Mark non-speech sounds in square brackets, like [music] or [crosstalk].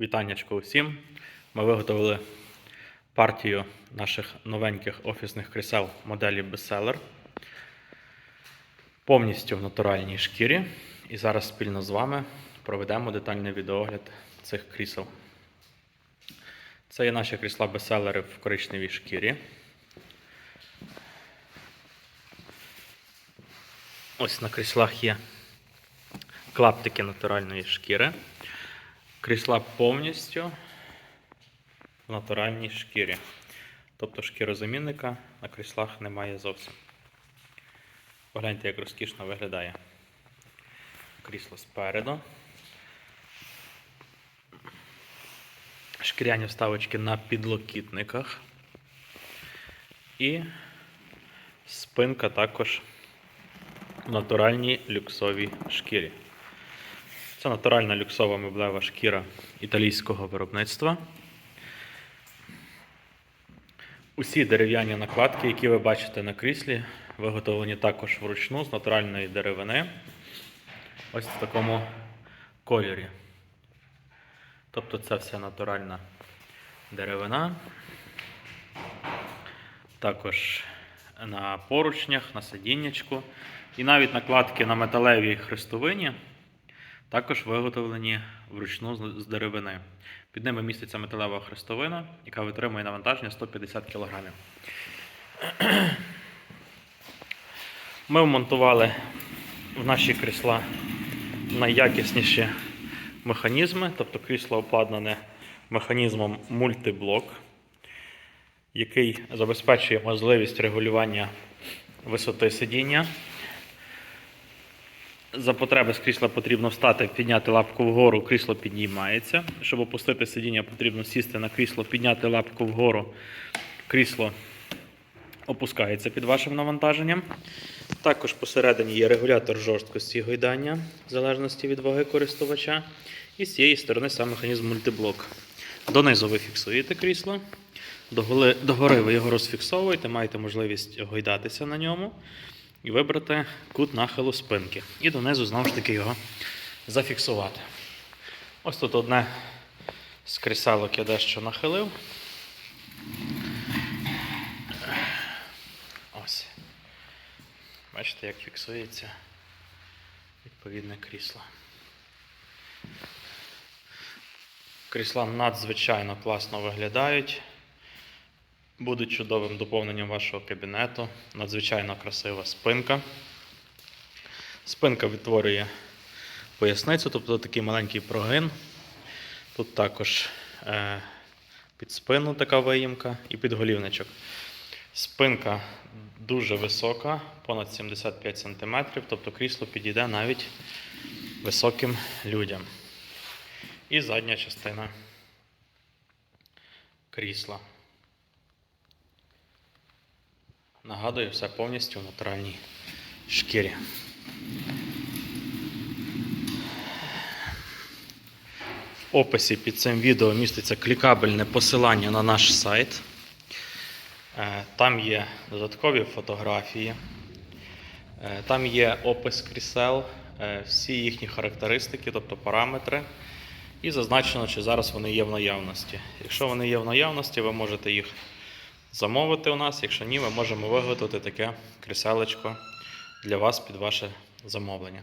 Вітаннячко усім. Ми виготовили партію наших новеньких офісних крісел моделі Bestseller повністю в натуральній шкірі. І зараз спільно з вами проведемо детальний відеогляд цих крісел. Це є наші крісла бестселери в коричневій шкірі. Ось на кріслах є клаптики натуральної шкіри. Крісла повністю в натуральній шкірі. Тобто шкірозамінника на кріслах немає зовсім. Погляньте, як розкішно виглядає крісло спереду. Шкіряні вставочки на підлокітниках. І спинка також в натуральній люксовій шкірі. Це натуральна люксова меблева шкіра італійського виробництва. Усі дерев'яні накладки, які ви бачите на кріслі, виготовлені також вручну з натуральної деревини. Ось в такому кольорі. Тобто це все натуральна деревина. Також на поручнях, на сидіннячку. І навіть накладки на металевій хрестовині також виготовлені вручну з- деревини. Під ними міститься металева хрестовина, яка витримує навантаження 150 кг. [clears throat] Ми вмонтували в наші крісла найякісніші механізми, тобто крісло обладнане механізмом мультиблок, який забезпечує можливість регулювання висоти сидіння. За потреби з крісла потрібно встати, підняти лапку вгору, крісло піднімається. Щоб опустити сидіння, потрібно сісти на крісло, підняти лапку вгору, крісло опускається під вашим навантаженням. Також посередині є регулятор жорсткості гойдання, в залежності від ваги користувача. І з цієї сторони сам механізм мультиблок. Донизу ви фіксуєте крісло, догори, ви його розфіксовуєте, маєте можливість гойдатися на ньому і вибрати кут нахилу спинки. І донизу знову ж таки його зафіксувати. Ось тут одне з кріселок я дещо нахилив. Ось. Бачите, як фіксується відповідне крісло. Крісла надзвичайно класно виглядають. Будуть чудовим доповненням вашого кабінету. Надзвичайно красива спинка. Спинка відтворює поясницю, тобто такий маленький прогин. Тут також е, під спину така виїмка і підголівничок. Спинка дуже висока, понад 75 см, тобто крісло підійде навіть високим людям. І задня частина крісла. Нагадую, все повністю в натуральній шкірі. В описі під цим відео міститься клікабельне посилання на наш сайт. Е, Там є додаткові фотографії, Е, там є опис крісел, е, всі їхні характеристики, тобто параметри. І зазначено, чи зараз вони є в наявності. Якщо вони є в наявності, ви можете їх замовити у нас. Якщо ні, ми можемо виготовити таке кріселечко для вас під ваше замовлення.